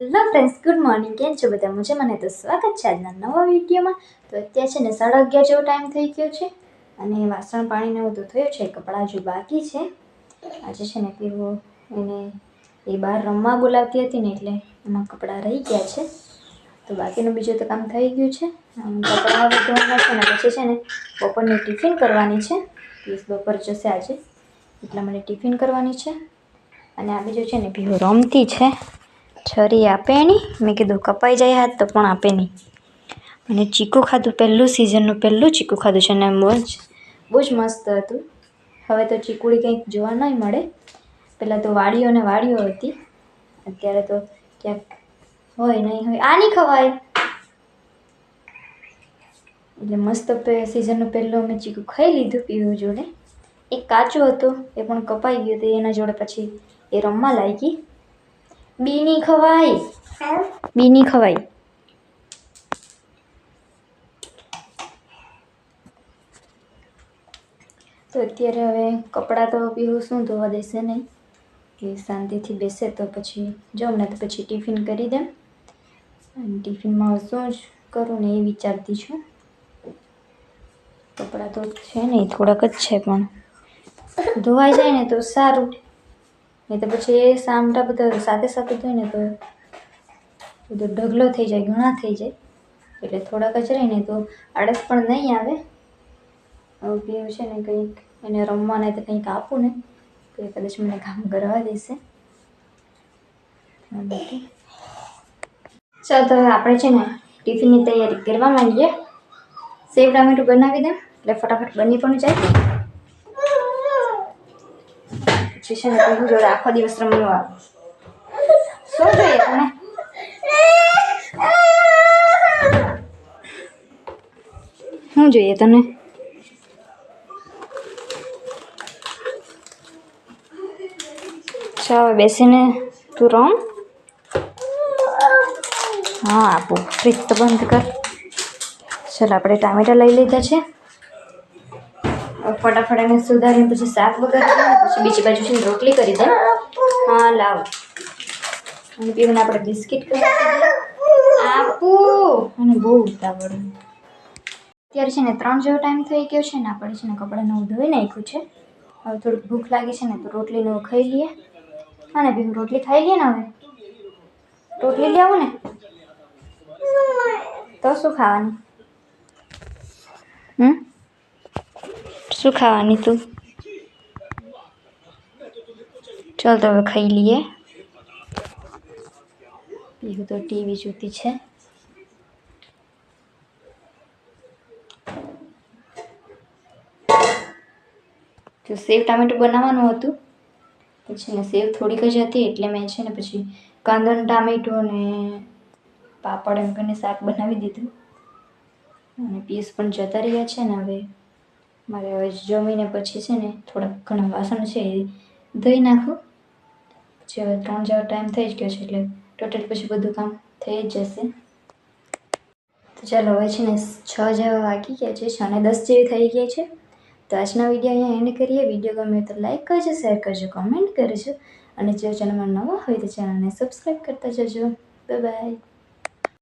Hello friends good morning કેમ છો બધા? મજામાં મને તો સ્વાગત છે આજના નવા વિડીયોમાં. તો અત્યારે છે ને સાડા અગિયાર જેવો ટાઈમ થઈ ગયો છે અને વાસણ પાણીને બધું થયું છે, કપડાં હજુ બાકી છે. આજે છે ને પીવો એને એ બહાર રમવા બોલાવતી હતી ને એટલે એમાં કપડાં રહી ગયા છે. તો બાકીનું બીજું તો કામ થઈ ગયું છે. કપડાં છે ને, પછી છે ને બપોરની ટિફિન કરવાની છે. પીસ બપોર જશે આજે, એટલા માટે ટિફિન કરવાની છે. અને આ બીજું છે ને પીવો રમતી છે. છરી આપે એની મેં કીધું કપાઈ જાય હાથ તો પણ આપે નહીં. અને ચીકુ ખાધું પહેલું સિઝનનું પહેલું ચીકુ ખાધું છે અને બહુ જ બહુ જ મસ્ત હતું. હવે તો ચીકુડી કંઈક જોવા નહીં મળે. પહેલાં તો વાડીઓ ને વાડીઓ હતી. અત્યારે તો ક્યાંક હોય નહીં હોય. આ નહીં ખવાય. એટલે મસ્ત સિઝનનું પહેલું અમે ચીકુ ખાઈ લીધું પીવું જોડે. એક કાચું હતું, એ પણ કપાઈ ગયું હતું. એના જોડે પછી એ રમવા લાગી. બીની ખવાય બીની ખવાય તો અત્યારે હવે કપડાં તો પીવું શું ધોવા દેશે નહીં. કે શાંતિથી બેસે તો પછી, જાઉં ને તો પછી ટિફિન કરી દેમ અને ટિફિનમાં શું જ કરું ને એ વિચારતી છું. કપડાં તો છે નહીં, થોડાક જ છે પણ. ધોવાઈ જાય ને તો સારું. નહીં તો પછી એ સામટા બધા સાથે સાથે ધોઈને તો બધો ઢગલો થઈ જાય, ઘણા થઈ જાય. એટલે થોડાક જ રહીને તો આળસ પણ નહીં આવે. પીવું છે ને કંઈક એને રમવાને તો કંઈક આપું ને, તો એ કદાચ મને કામ કરવા દેશે. ચાલ, તો આપણે છે ને ટિફિનની તૈયારી કરવા માંડીએ. સેવ, ટામેટું બનાવી દે, એટલે ફટાફટ બની પણ જાય. પછી છે ને કહ્યું જોડે આખો દિવસ રમવા આવે. શું જોઈએ તમે? શું જોઈએ તને ચાલો બેસીને તું રમ? હા, આપું. ફ્રીજ તો બંધ કર. ચાલો, આપણે ટામેટા લઈ લીધા છે. ફટાફટ એને સુધારીને પછી શાક વગર પછી બીજી બાજુ છે રોટલી કરી દે. હા, લાવ. અને પીવાને આપણે બિસ્કિટ કરી આપું. અને બહુ ઉતાવળ. અત્યારે છે ને ત્રણ જેવો ટાઈમ થઈ ગયો છે ને આપણે છે ને કપડાને હું ધોઈ નાખ્યું છે. હવે થોડીક ભૂખ લાગી છે ને તો રોટલીને હું ખાઈ લઈએ. અને બીજું રોટલી ખાઈ લઈએ ને હવે. રોટલી લઈ આવું ને? તો શું ખાવાનું? હમ? શું ખાવાની તું? ચાલ તો હવે ખાઈ લઈએ. પીહુ તો ટીવી જોતી છે. તો સેવ ટામેટું બનાવવાનું હતું, પછી ને સેવ થોડીક જ હતી, એટલે મેં છે ને પછી કાંદો ને ટામેટું અને પાપડ એમ કરીને શાક બનાવી દીધું. અને પીસ પણ જતા રહ્યા છે ને હવે. મારે હવે જમીને પછી છે ને થોડાક ઘણા વાસણ છે એ ધોઈ નાખું. પછી હવે ત્રણ જેવો ટાઈમ થઈ જ ગયો છે એટલે ટોટલ પછી બધું કામ થઈ જ જશે. તો ચાલો હવે છે ને છ જેવા વાગી ગયા છે છ ને દસ જેવી થઈ ગઈ છે. તો આજના વીડિયો અહીંયા એન્ડ કરીએ. વીડિયો ગમે તો લાઈક કરજો શેર કરજો કમેન્ટ કરજો. અને જો ચેનલમાં નવા હોય તો ચેનલને સબસ્ક્રાઈબ કરતા જજો. Bye bye